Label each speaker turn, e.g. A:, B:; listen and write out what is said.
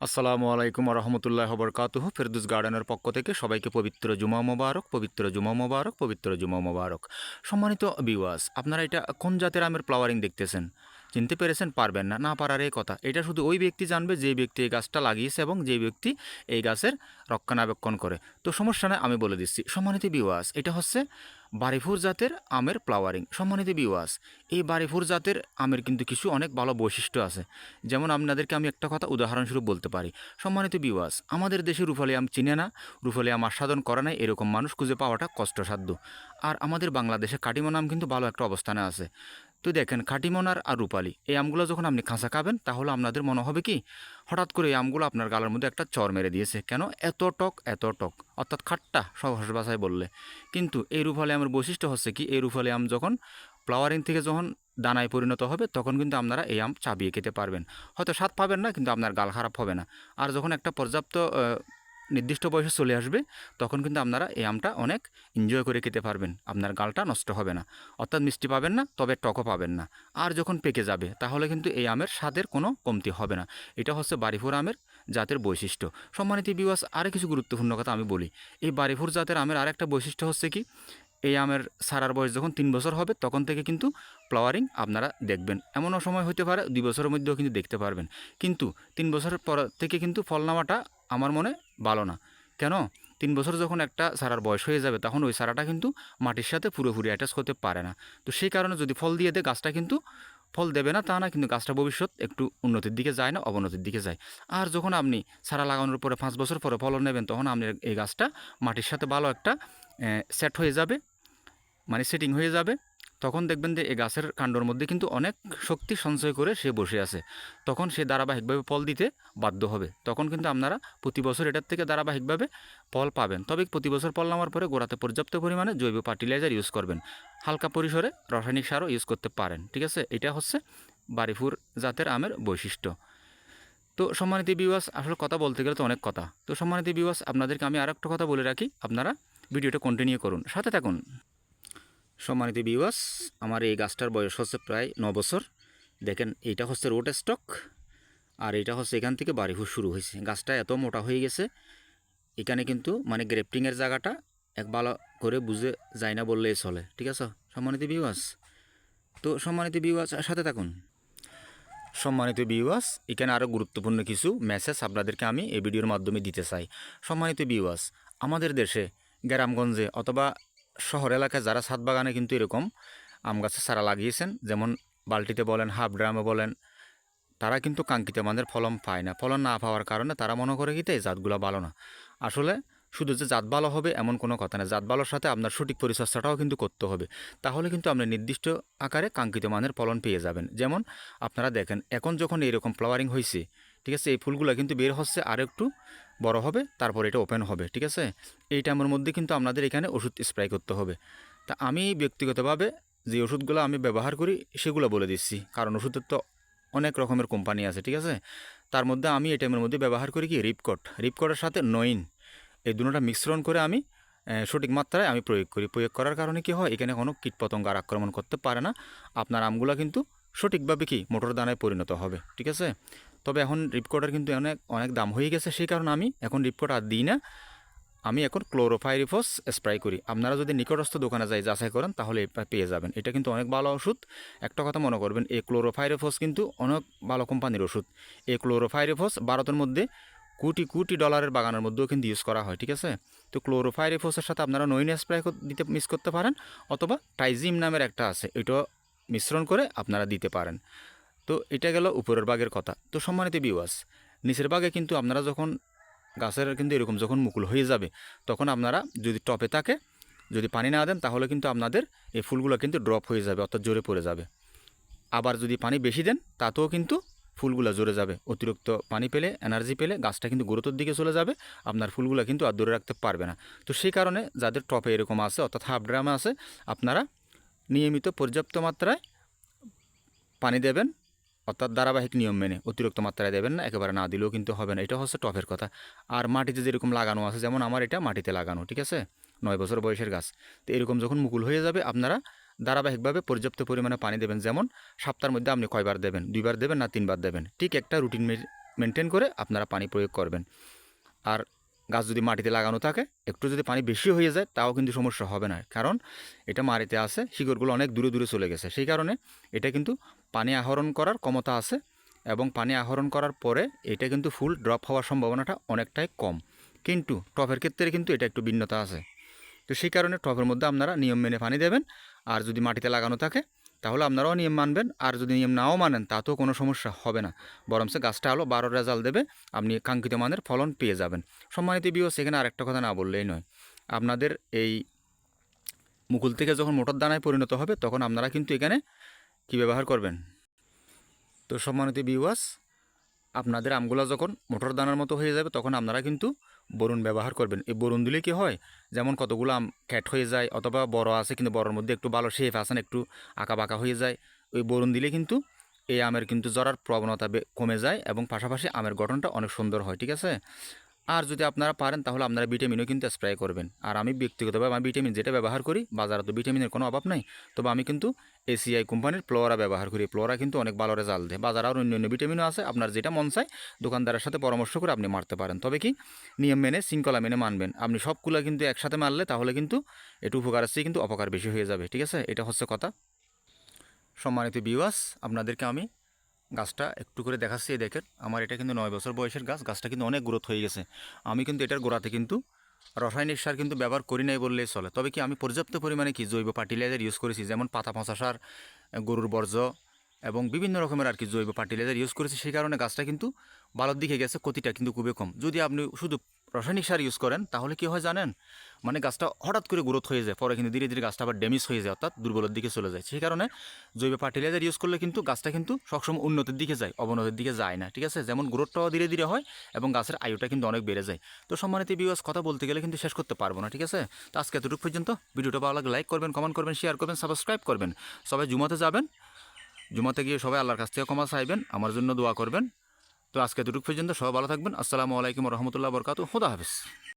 A: আসসালামু আলাইকুম রহমতুল্লাহ বরকাতুহ ফেরদুস গার্ডেনের পক্ষ থেকে সবাইকে পবিত্র জুমা মোবারক, পবিত্র জুমা মোবারক, পবিত্র জুমা মোবারক। সম্মানিত বিওয়াস আপনারা এটা কোন জাতের আমের ফ্লাওয়ারিং দেখতেছেন? চিনতে পেরেছেন? পারবেন না। না পারার এই কথা। এটা শুধু ওই ব্যক্তি জানবে যে ব্যক্তি এই গাছটা লাগিয়েছে এবং যে ব্যক্তি এই গাছের রক্ষণাবেক্ষণ করে। তো সমস্যা নয় আমি বলে দিচ্ছি। সম্মানিত বিওয়াস এটা হচ্ছে বারিফুর জাতের আমের ফ্লাওয়ারিং সম্মানিত বিওয়াস এই বারিফুর জাতের আমের কিন্তু কিছু অনেক ভালো বৈশিষ্ট্য আছে। যেমন আপনাদেরকে আমি একটা কথা উদাহরণস্বরূপ বলতে পারি। সম্মানিত বিওয়াস আমাদের দেশে রুফালি আম চিনে না, রুফালি আম আস্বাদন করে নাই এরকম মানুষ খুঁজে পাওয়াটা কষ্টসাধ্য। আর আমাদের বাংলাদেশে কাটিমন আম কিন্তু ভালো একটা অবস্থানে আছে। তো দেখেন, খাটিমনার আর রূপালি। এই আমগুলো যখন আপনি খাঁচা খাবেন, তাহলে আপনাদের মনে হবে কি, হঠাৎ করে এই আমগুলো আপনার গালের মধ্যে একটা চর মেরে দিয়েছে। কেন? এত টক এত টক। অর্থাৎ খাট্টা, সহজ ভাষায় বললে। কিন্তু এই রূপালি আমের বৈশিষ্ট্য হচ্ছে কি, এই রূপালি আম যখন ফ্লাওয়ারিং থেকে যখন দানায় পরিণত হবে, তখন কিন্তু আপনারা এই আম চাবিয়ে খেতে পারবেন। হয়তো স্বাদ পাবেন না, কিন্তু আপনার গাল খারাপ হবে না। আর যখন একটা পর্যাপ্ত নির্দিষ্ট বয়সে চলে আসবে, তখন কিন্তু আপনারা এই আমটা অনেক এনজয় করে খেতে পারবেন। আপনার গালটা নষ্ট হবে না। অর্থাৎ মিষ্টি পাবেন না, তবে টকও পাবেন না। আর যখন পেকে যাবে, তাহলে কিন্তু এই আমের স্বাদের কোনো কমতি হবে না। এটা হচ্ছে বারিফুর আমের জাতের বৈশিষ্ট্য। সম্মানিত বিবাস আরও কিছু গুরুত্বপূর্ণ কথা আমি বলি। এই বারিফুর জাতের আমের আরেকটা বৈশিষ্ট্য হচ্ছে কি, এই আমের সারার বয়স যখন তিন বছর হবে, তখন থেকে কিন্তু ফ্লাওয়ারিং আপনারা দেখবেন। এমনও সময় হতে পারে, দুই বছরের মধ্যেও কিন্তু দেখতে পারবেন। কিন্তু তিন বছরের পর থেকে কিন্তু ফল নেওয়াটা আমার মনে ভালো না। কেন? তিন বছর যখন একটা সারার বয়স হয়ে যাবে, তখন ওই সারাটা কিন্তু মাটির সাথে পুরোপুরি অ্যাটাচ করতে পারে না। তো সেই কারণে যদি ফল দিয়ে দেয়, গাছটা কিন্তু ফল দেবে না, তা না, কিন্তু গাছটা ভবিষ্যৎ একটু উন্নতির দিকে যায় না, অবনতির দিকে যায়। আর যখন আপনি সারা লাগানোর পরে পাঁচ বছর পরে ফলন নেবেন, তখন আপনি এই গাছটা মাটির সাথে ভালো একটা সেট হয়ে যাবে মানে সেটিং হয়ে যাবে। তখন দেখবেন যে এই গাছের কাণ্ডর মধ্যে কিন্তু অনেক শক্তি সঞ্চয় করে সে বসে আছে। তখন সে ধারাবাহিকভাবে ফল দিতে বাধ্য হবে। তখন কিন্তু আপনারা প্রতি বছর এটার থেকে ধারাবাহিকভাবে ফল পাবেন। তবে প্রতি বছর ফল নামার পরে গোড়াতে পর্যাপ্ত পরিমাণে জৈব ফার্টিলাইজার ইউজ করবেন। হালকা পরিসরে রাসায়নিক সারও ইউজ করতে পারেন, ঠিক আছে? এটা হচ্ছে বারিফুর জাতের আমের বৈশিষ্ট্য। তো সম্মানিত বিবাস আসলে কথা বলতে গেলে তো অনেক কথা। তো সম্মানিত বিবাস আপনাদেরকে আমি আর একটা কথা বলে রাখি। আপনারা ভিডিওটা কন্টিনিউ করুন। সাথে থাকুন। সম্মানিত বিবাস আমার এই গাছটার বয়স হচ্ছে প্রায় ন বছর। দেখেন, এইটা হচ্ছে রোড স্টক আর এটা হচ্ছে এখান থেকে বাড়িফুট শুরু হয়েছে। গাছটা এত মোটা হয়ে গেছে, এখানে কিন্তু মানে গ্রেফটিংয়ের জায়গাটা এক ভালো করে বুঝে যায় না বললেই চলে, ঠিক আছে? সম্মানিত বিবাস তো সম্মানিত বিবাস সাথে থাকুন। সম্মানিত বিওয়াস এখানে আরও গুরুত্বপূর্ণ কিছু মেসেজ আপনাদেরকে আমি এই ভিডিওর মাধ্যমে দিতে চাই। সম্মানিত বিওয়াস আমাদের দেশে, গ্রামগঞ্জে অথবা শহর এলাকায় যারা ছাদ বাগানে কিন্তু এরকম আম গাছের চারা লাগিয়েছেন, যেমন বালতিতে বলেন, হাফ ড্রামে বলেন, তারা কিন্তু কাঙ্ক্ষিত মানের ফলন পায় না। ফলন না পাওয়ার কারণে তারা মনে করে কি এই জাতগুলো ভালো না। আসলে শুধু যে জাত ভালো হবে এমন কোনো কথা না, জাত ভালোর সাথে আপনার সঠিক পরিচর্যাটাও কিন্তু করতে হবে। তাহলে কিন্তু আপনি নির্দিষ্ট আকারে কাঙ্ক্ষিত মানের ফলন পেয়ে যাবেন। যেমন আপনারা দেখেন, এখন যখন এরকম ফ্লাওয়ারিং হয়েছে ঠিক আছে, এই ফুলগুলো কিন্তু বের হচ্ছে আর একটু বড় হবে, তারপর এটা ওপেন হবে, ঠিক আছে? এই টাইমের মধ্যে কিন্তু আপনাদের এখানে ওষুধ স্প্রে করতে হবে। তা আমি ব্যক্তিগতভাবে যে ওষুধগুলো আমি ব্যবহার করি, সেগুলো বলে দিচ্ছি। কারণ ওষুধের তো অনেক রকমের কোম্পানি আছে, ঠিক আছে? তার মধ্যে আমি এই টাইমের মধ্যে ব্যবহার করি কি রিপকট রিপকটের সাথে নইন এই দুটোটা মিশ্রণ করে আমি সঠিক মাত্রায় আমি প্রয়োগ করি। প্রয়োগ করার কারণে কি হয়, এখানে কোনো কীটপতঙ্গ আর আক্রমণ করতে পারে না। আপনার আমগুলো কিন্তু সঠিকভাবে কি, মোটর দানায় পরিণত হবে, ঠিক আছে? তবে এখন রিপকোটার কিন্তু অনেক অনেক দাম হয়ে গেছে, সেই কারণে আমি এখন রিপকোট আর দিই না। আমি এখন ক্লোরোফাইরিফস স্প্রে করি। আপনারা যদি নিকটস্থ দোকানে যাই, যাচাই করেন, তাহলে পেয়ে যাবেন। এটা কিন্তু অনেক ভালো ওষুধ। একটা কথা মনে করবেন, এই ক্লোরোফাইরিফস কিন্তু অনেক ভালো কোম্পানির ওষুধ। এই ক্লোরোফাইরিফস ভারতের মধ্যে কোটি কোটি ডলারের বাগানের মধ্যেও কিন্তু ইউজ করা হয়, ঠিক আছে? তো ক্লোরোফাইরিফসের সাথে আপনারা নইন স্প্রে দিতে মিস করতে পারেন, অথবা টাইজিম নামের একটা আছে এটা মিশ্রণ করে আপনারা দিতে পারেন। তো এটা গেল উপরের বাগের কথা। তো সম্মানিত বিওয়াস নিচের বাগে কিন্তু আপনারা যখন, গাছের কিন্তু এরকম যখন মুকুল হয়ে যাবে, তখন আপনারা যদি টপে থাকে, যদি পানি না দেন, তাহলে কিন্তু আপনাদের এই ফুলগুলো কিন্তু ড্রপ হয়ে যাবে, অর্থাৎ জোরে পড়ে যাবে। আবার যদি পানি বেশি দেন, তাতেও কিন্তু ফুলগুলো জোরে যাবে। অতিরিক্ত পানি পেলে এনার্জি পেলে গাছটা কিন্তু গুরুত্বর দিকে চলে যাবে, আপনার ফুলগুলো কিন্তু আর ধরে রাখতে পারবে না। তো সেই কারণে যাদের টপে এরকম আছে, অর্থাৎ হাফ ড্রামে আছে, আপনারা নিয়মিত পর্যাপ্ত মাত্রায় পানি দেবেন অর্থাৎ ধারাবাহিক নিয়ম মেনে অতিরিক্ত মাত্রায় দেবেন না, একেবারে না দিলেও কিন্তু হবে না। এটা হচ্ছে টপের কথা। আর মাটিতে যেরকম লাগানো আছে, যেমন আমার এটা মাটিতে লাগানো, ঠিক আছে? নয় বছর বয়সের গাছ। তো এরকম যখন মুকুল হয়ে যাবে, আপনারা ধারাবাহিকভাবে পর্যাপ্ত পরিমাণে পানি দেবেন। যেমন সপ্তাহের মধ্যে আপনি কয়বার দেবেন? দুইবার দেবেন না তিনবার দেবেন? ঠিক একটা রুটিন মেনটেন করে আপনারা পানি প্রয়োগ করবেন। আর গাছ যদি মাটিতে লাগানো থাকে, একটু যদি পানি বেশি হয়ে যায়, তাও কিন্তু সমস্যা হবে না। কারণ এটা মাটিতে আছে, শিকড়গুলো অনেক দূরে দূরে চলে গেছে। সেই কারণে এটা কিন্তু পানি আহরণ করার ক্ষমতা আছে এবং পানি আহরণ করার পরে এটা কিন্তু ফুল ড্রপ হওয়ার সম্ভাবনাটা অনেকটাই কম। কিন্তু টপের ক্ষেত্রে কিন্তু এটা একটু ভিন্নতা আছে। তো সেই কারণে টপের মধ্যে আপনারা নিয়ম মেনে পানি দেবেন। আর যদি মাটিতে লাগানো থাকে তাহলে আপনারাও নিয়ম মানবেন, আর যদি নিয়ম নাও মানেন তাতেও কোনো সমস্যা হবে না। বরঞ্চ গাছটা আলো বারো রেজাল্ট দেবে, আপনি কাঙ্ক্ষিত মানের ফলন পেয়ে যাবেন। সম্মানিত বিও সেখানে আরেকটা কথা না বললেই নয়। আপনাদের এই মুকুল থেকে যখন মোটর দানায় পরিণত হবে, তখন আপনারা কিন্তু এখানে কি ব্যবহার করবেন? তো সম্মানিত বিওয়াস আপনাদের আমগুলো যখন মোটর দানার মতো হয়ে যাবে, তখন আপনারা কিন্তু বরুণ ব্যবহার করবেন। এই বরুণ দিলে কি হয়? যেমন কতগুলো আম ক্যাট হয়ে যায়, অথবা বড় আছে কিন্তু বড়োর মধ্যে একটু ভালো শেফ আছে না, একটু আঁকা বাঁকা হয়ে যায়, ওই বরুণ দিলে কিন্তু এই আমের কিন্তু জরার প্রবণতা কমে যায় এবং পাশাপাশি আমের গঠনটা অনেক সুন্দর হয়, ঠিক আছে? আর যদি আপনারা পারেন, তাহলে আপনারা ভিটামিনও কিন্তু স্প্রে করবেন। আর আমি ব্যক্তিগতভাবে আমি ভিটামিন যেটা ব্যবহার করি, বাজারে তো ভিটামিনের কোনো অভাব নাই, তবে আমি কিন্তু এসিআই কোম্পানির ফ্লোরা ব্যবহার করি। ফ্লোরা কিন্তু অনেক ভালো রেজাল্ট দেয়। বাজারে আর অন্য অন্য ভিটামিনও আছে, আপনার যেটা মন চায়, দোকানদারের সাথে পরামর্শ করে আপনি মারতে পারেন। তবে কি, নিয়ম মেনে, শৃঙ্খলা মেনে মানবেন। আপনি সবগুলো কিন্তু একসাথে মারলে তাহলে কিন্তু একটু উপকার আসছে, কিন্তু অপকার বেশি হয়ে যাবে। ঠিক আছে? এটা হচ্ছে কথা। সম্মানিত বিওয়াস আপনাদেরকে আমি গাছটা একটু করে দেখাচ্ছি দেখেন। আমার এটা কিন্তু নয় বছর বয়সের গাছ, গাছটা কিন্তু অনেক গ্রোথ হয়ে গেছে। আমি কিন্তু এটার গোড়াতে কিন্তু রাসায়নিক সার কিন্তু ব্যবহার করি নাই বললেই চলে। তবে কি আমি পর্যাপ্ত পরিমাণে কি জৈব ফার্টিলাইজার ইউজ করেছি? যেমন পাতা পচা সার, গরুর বর্জ্য এবং বিভিন্ন রকমের আর কি জৈব ফার্টিলাইজার ইউজ করেছি, সেই কারণে গাছটা কিন্তু ভালোর দিকে গেছে, ক্ষতিটা কিন্তু খুবই কম। যদি আপনি শুধু রাসায়নিক সার ইউজ করেন, তাহলে কি হয় জানেন? মানে গাছটা হঠাৎ করে গ্রোথ হয়ে যায়, পরে কিন্তু ধীরে ধীরে গাছটা আবার ড্যামেজ হয়ে যায়, অর্থাৎ দুর্বলের দিকে চলে যায়। সেই কারণে জৈব ফার্টিলাইজার ইউজ করলে কিন্তু গাছটা কিন্তু সবসময় উন্নতির দিকে যায়, অবনতির দিকে যায় না, ঠিক আছে? যেমন গ্রোথটাও ধীরে ধীরে হয় এবং গাছের আয়ুটা কিন্তু অনেক বেড়ে যায়। তো সম্মানিত বিবাস কথা বলতে গেলে কিন্তু শেষ করতে পারব না, ঠিক আছে? তো আজকে এতটুকু পর্যন্ত। ভিডিওটা ভালো লাগলে লাইক করবেন কমেন্ট করবেন শেয়ার করবেন সাবস্ক্রাইব করবেন। সবাই জুমাতে যাবেন। জুমাতে গিয়ে সবাই আল্লাহর কাছ থেকে ক্ষমা চাইবেন, আমার জন্য দোয়া করবেন। তো আজকে দুটুক পর্যন্ত সবাই ভালো থাকবেন। আসসালামু আলাইকুম রহমতুল্লাহ বরকাত হুদা হাফিজ।